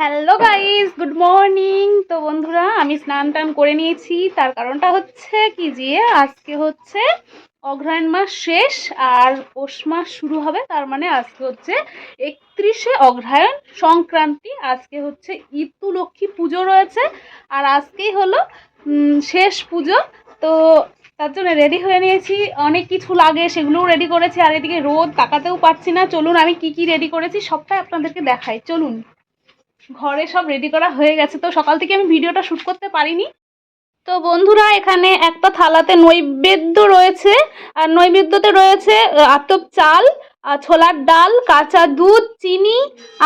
Hello guys good morning তো বন্ধুরা, আমি স্নান টান করে নিয়েছি। তার কারণটা হচ্ছে কি যে, আজকে হচ্ছে অগ্রহায়ণ মাস শেষ আর পৌষ মাস শুরু হবে। তার মানে আজকে হচ্ছে একত্রিশে অগ্রহায়ণ সংক্রান্তি। আজকে হচ্ছে ইতু লক্ষ্মী পুজো রয়েছে আর আজকেই হলো শেষ পুজো। তো তার জন্য রেডি হয়ে নিয়েছি। অনেক কিছু লাগে, সেগুলোও রেডি করেছি। আর এদিকে রোদ তাকাতেও পারছি না। চলুন, আমি কি কি রেডি করেছি, সবটাই আপনাদেরকে দেখাই। চলুন। ঘরে সব রেডি করা হয়ে গেছে। তো সকাল থেকে আমি ভিডিওটা শ্যুট করতে পারিনি। তো বন্ধুরা, এখানে একটা থালাতে নৈবেদ্য রয়েছে। আর নৈবেদ্যতে রয়েছে আতপ চাল আর ছোলার ডাল, কাঁচা দুধ, চিনি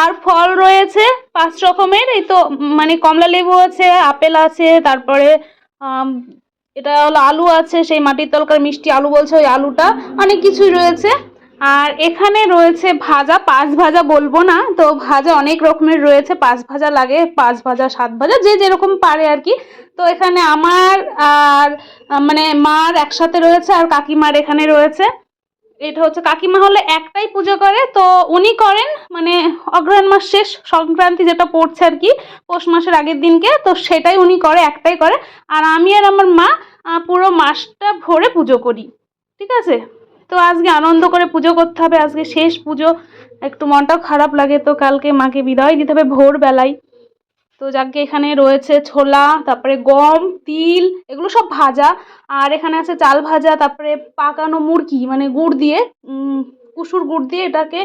আর ফল রয়েছে পাঁচ রকমের। এই তো মানে কমলা লেবু আছে, আপেল আছে, তারপরে এটা হলো আলু আছে, সেই মাটির তলকার মিষ্টি আলু বলছে ওই আলুটা, অনেক কিছুই রয়েছে। আর এখানে রয়েছে ভাজা, পাঁচ ভাজা বলব না, তো ভাজা অনেক রকমের রয়েছে, পাঁচ ভাজা লাগে, পাঁচ ভাজা, সাত ভাজা, যে যেরকম পারে আর কি। তো এখানে আমার আর মানে মার একসাথে রয়েছে আর কাকিমার এখানে রয়েছে। এটা হচ্ছে, কাকিমা হলে একটাই পুজো করে, তো উনি করেন মানে অগ্রহায়ণ মাস শেষ, সংক্রান্তি যেটা পড়ছে আর কি, পৌষ মাসের আগের দিনকে, তো সেটাই উনি করে, একটাই করে। আর আমি আর আমার মা পুরো মাসটা ভরে পুজো করি, ঠিক আছে? তো আজকে আনন্দ করে পুজো করতে হবে, আজকে শেষ পুজো। একটু মনটাও খারাপ লাগে তো, কালকে মাকে বিদায় দিতে হবে ভোরবেলায়। তো যাকে এখানে রয়েছে ছোলা, তারপরে গম, তিল, এগুলো সব ভাজা। আর এখানে আছে চাল ভাজা, তারপরে পাকানো মুরগি মানে গুড় দিয়ে কুসুর গুড় দিয়ে এটাকে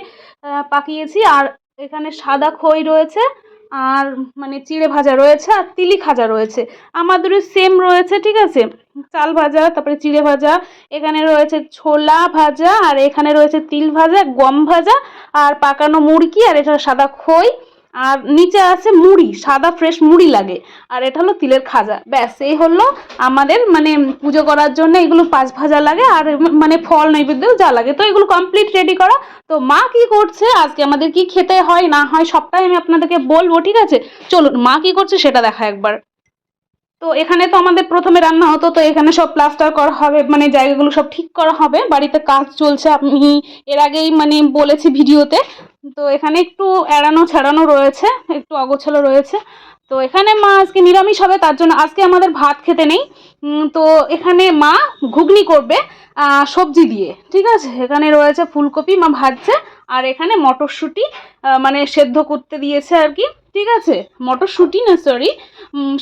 পাকিয়েছি। আর এখানে সাদা খই রয়েছে। আর মানে চিড়ে ভাজা রয়েছে আর তিলি খাজা রয়েছে। আমাদেরও সেম রয়েছে, ঠিক আছে? চাল ভাজা, তারপরে চিড়ে ভাজা, এখানে রয়েছে ছোলা ভাজা, আর এখানে রয়েছে তিল ভাজা, গম ভাজা, আর পাকানো মুরগি, আর এছাড়া সাদা খই। আর নিচে আছে মুড়ি, সাদা ফ্রেশ মুড়ি লাগে। আর এটা হলো তিলের খাজা। ব্যাস, এই হলো আমাদের মানে পুজো করার জন্য এগুলো পাঁচ ভাজা লাগে আর মানে ফল নৈবেদ্যও যা লাগে। তো এগুলো কমপ্লিট রেডি করা। তো মা কি করছে? আজকে আমাদের কি খেতে হয়, না হয় সবটাই আমি আপনাদেরকে বলব, ঠিক আছে? চলুন, মা কি করছে সেটা দেখা একবার। তো এখানে তো আমাদের প্রথমে রান্না হতো, তো এখানে সব প্লাস্টার করা হবে মানে জায়গাগুলো সব ঠিক করা হবে। বাড়িতে কাজ চলছে, আমি এর আগেই মানে বলেছি ভিডিওতে। তো এখানে একটু এড়ানো ছাড়ানো রয়েছে, একটু অগোছালো রয়েছে। তো এখানে মা আজকে নিরামিষ হবে, তার জন্য আজকে আমাদের ভাত খেতে নেই। তো এখানে মা ঘুগনি করবে সবজি দিয়ে, ঠিক আছে? এখানে রয়েছে ফুলকপি, মা ভাজছে, আর এখানে মটরশুঁটি মানে সেদ্ধ করতে দিয়েছে আর কি, ঠিক আছে? মটরশুঁটি না সরি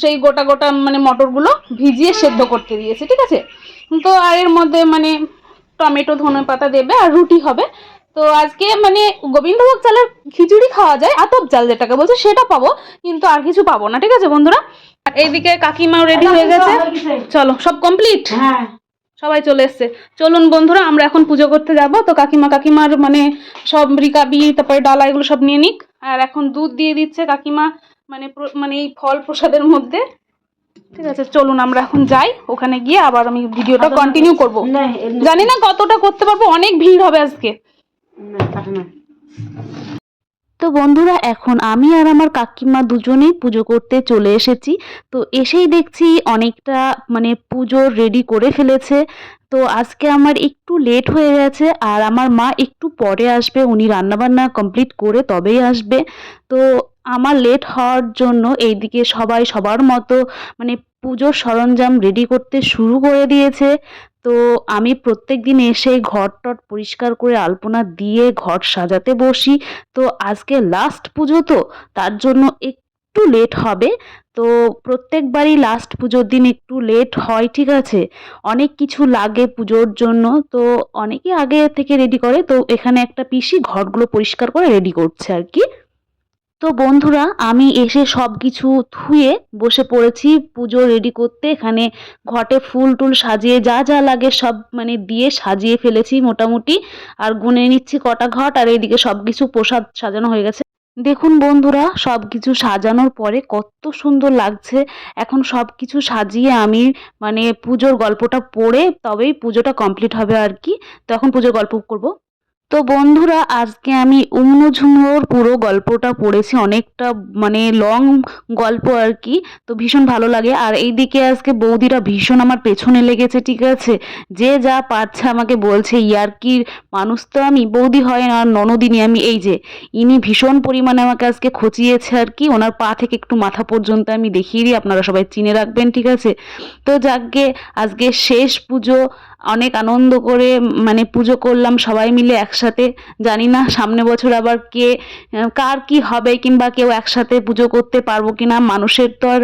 সেই গোটা গোটা মানে মটরগুলো ভিজিয়ে সেদ্ধ করতে দিয়েছে, ঠিক আছে? তো আর এর মধ্যে মানে টমেটো ধনে পাতা দেবে, আর রুটি হবে। তো আজকে মানে গোবিন্দভোগ চালের খিচুড়ি খাওয়া যায় আতপ চাল যেটাকে বলছে সেটা পাবো কিন্তু আর কিছু পাবো না ঠিক আছে বন্ধুরা? এইদিকে কাকিমাও রেডি হয়ে গেছে। চলো সব কমপ্লিট হ্যাঁ। সবাই চলে এসছে। চলুন বন্ধুরা আমরা এখন পুজো করতে যাব। তো কাকিমা কাকিমার মানে সব রিকাবি তারপরে ডালা এগুলো সব নিয়ে নিক। আর এখন দুধ দিয়ে দিচ্ছে কাকিমা মানে মানে এই ফল প্রসাদের মধ্যে। ঠিক আছে চলুন আমরা এখন যাই। ওখানে গিয়ে আবার আমি ভিডিওটা কন্টিনিউ করব। জানি না কতটা করতে পারব অনেক ভিড় হবে আজকে। তো বন্ধুরা, এখন আমি আর আমার কাকিমা দুজনেই পুজো করতে চলে এসেছি। তো এসেই দেখছি অনেকটা মানে পুজো রেডি করে ফেলেছে। তো আজকে আমার একটু লেট হয়ে গেছে আর আমার মা একটু পরে আসবে। উনি রান্নাবান্না কমপ্লিট করে তবেই আসবে। তো আমার লেট হওয়ার জন্য এইদিকে সবাই সবার মতো মানে পুজোর সরঞ্জাম রেডি করতে শুরু করে দিয়েছে। তো আমি প্রত্যেক দিন এসে ঘর টট পরিষ্কার করে আলপনা দিয়ে ঘর সাজাতে বসি। তো আজকে লাস্ট পুজো তো, তার জন্য একটু লেট হবে। তো প্রত্যেকবারই লাস্ট পুজোর দিন একটু লেট হয়, ঠিক আছে? অনেক কিছু লাগে পুজোর জন্য, তো অনেকে আগে থেকে রেডি করে। তো এখানে একটা পিসি ঘরগুলো পরিষ্কার করে রেডি করছে আর কি। তো বন্ধুরা, আমি এসে সব কিছু ধুয়ে বসে পড়েছি, পুজো রেডি করতে। এখানে ঘটে ফুল টুল সাজিয়ে যা যা লাগে সব মানে দিয়ে সাজিয়ে ফেলেছি মোটামুটি। আর গুনে নিচ্ছি কটা ঘট, আর এইদিকে সব কিছু প্রসাদ সাজানো হয়ে গেছে। দেখুন বন্ধুরা সব কিছু সাজানোর পরে কত সুন্দর লাগছে। এখন সব কিছু সাজিয়ে আমি মানে পুজোর গল্পটা পড়ে তবেই পুজোটা কমপ্লিট হবে আর কি। তো এখন পুজোর গল্প করব। তো বন্ধুরা, আজকে আমি উমনো ঝুমোর পুরো গল্পটা পড়েছি, অনেকটা মানে লং গল্প আর কি। তো ভীষণ ভালো লাগে। আর এইদিকে আজকে বৌদিরা ভীষণ আমার পেছনে লেগেছে, ঠিক আছে? যে যা পাচ্ছে আমাকে বলছে, ইয়ার্কির মানুষ তো আমি, বৌদি হয় না, আর ননদিনী আমি, এই যে, ইনি ভীষণ পরিমাণে আমাকে আজকে খচিয়েছে আর কি। ওনার পা থেকে একটু মাথা পর্যন্ত আমি দেখিয়ে দিই, আপনারা সবাই চিনে রাখবেন, ঠিক আছে? তো যাকে আজকে শেষ পুজো, অনেক আনন্দ করে মানে পুজো করলাম সবাই মিলে একসাথে, জানি না সামনে বছর আবার কে কার কি হবে কিংবা কেউ একসাথে পুজো করতে পারব কি না মানুষের তো আর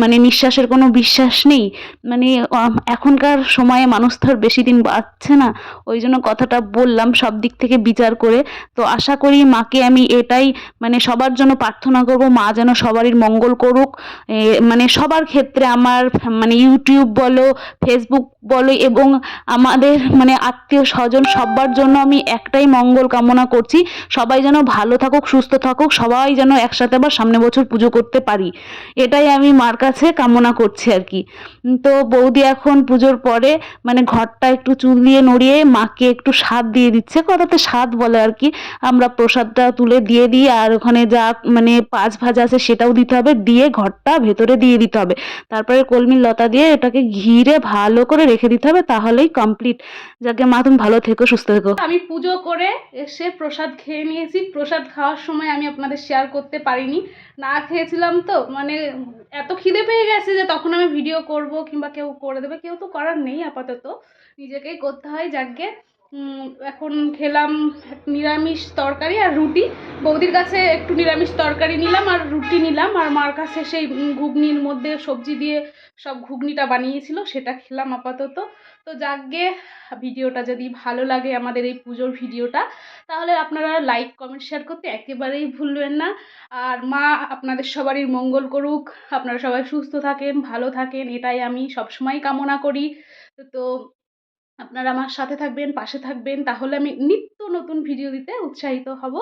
মানে নিঃশ্বাসের কোনো বিশ্বাস নেই। মানে এখনকার সময়ে মানুষ তো আর বেশি দিন বাঁচছে না। ওই জন্য কথাটা বললাম সব দিক থেকে বিচার করে। তো আশা করি মাকে আমি এটাই মানে সবার জন্য প্রার্থনা করব, মা যেন সবারই মঙ্গল করুক। মানে সবার ক্ষেত্রে আমার মানে ইউটিউব বলো ফেসবুক বলো এবং আমাদের মানে আত্মীয় স্বজন সবার জন্য আমি একটাই মঙ্গল কামনা করছি, সবাই যেন ভালো থাকুক, সুস্থ থাকুক, সবাই যেন একসাথে আবার সামনে বছর পুজো করতে পারি। এটাই আমি মার কাছে কামনা করছি আর কি। তো বৌদি এখন পুজোর পরে মানে ঘরটা একটু চুল দিয়ে নড়িয়ে মাকে একটু স্বাদ দিয়ে দিচ্ছে কথাতে স্বাদ বলে আর কি। আমরা প্রসাদটা তুলে দিয়ে দিই আর ওখানে যা মানে পাঁচ ভাজা আছে সেটাও দিতে হবে, দিয়ে ঘরটা ভেতরে দিয়ে দিতে হবে। তারপরে কলমির লতা দিয়ে এটাকে ঘিরে ভালো করে রেখে দিতে হবে, তাহলেই কমপ্লিট যাকে মা তুমি ভালো থেকো, সুস্থ থেকো। আমি পুজো করে এসে প্রসাদ খেয়ে নিয়েছি। প্রসাদ খাওয়ার সময় আমি আপনাদের শেয়ার করতে পারিনি। না খেয়েছিলাম তো মানে এত খিদে পেয়ে গেছে যে তখন আমি ভিডিও করব কিংবা কেউ করে দেবে, কেউ তো করার নেই আপাতত। নিজেকেই করতে হয়, যাকে এখন খেলাম নিরামিষ তরকারি আর রুটি। বৌদির কাছে একটু নিরামিষ তরকারি নিলাম আর রুটি নিলাম আর মার কাছে সেই ঘুগনির মধ্যে সবজি দিয়ে সব ঘুগনিটা বানিয়েছিল, সেটা খেলাম আপাতত। তো যাকগে, ভিডিওটা যদি ভালো লাগে আমাদের এই পুজোর ভিডিওটা, তাহলে আপনারা লাইক কমেন্ট শেয়ার করতে একেবারেই ভুলবেন না। আর মা, আপনাদের সবারই মঙ্গল করুক। আপনারা সবাই সুস্থ থাকেন, ভালো থাকেন, এটাই আমি সবসময় কামনা করি। তো আপনারা আমার সাথে থাকবেন, পাশে থাকবেন, তাহলে আমি নিত্য নতুন ভিডিও দিতে উৎসাহিত হব।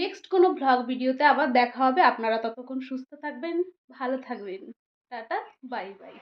নেক্সট কোনো ব্লগ ভিডিওতে আবার দেখা হবে। আপনারা ততক্ষণ সুস্থ থাকবেন, ভালো থাকবেন। Tata bye bye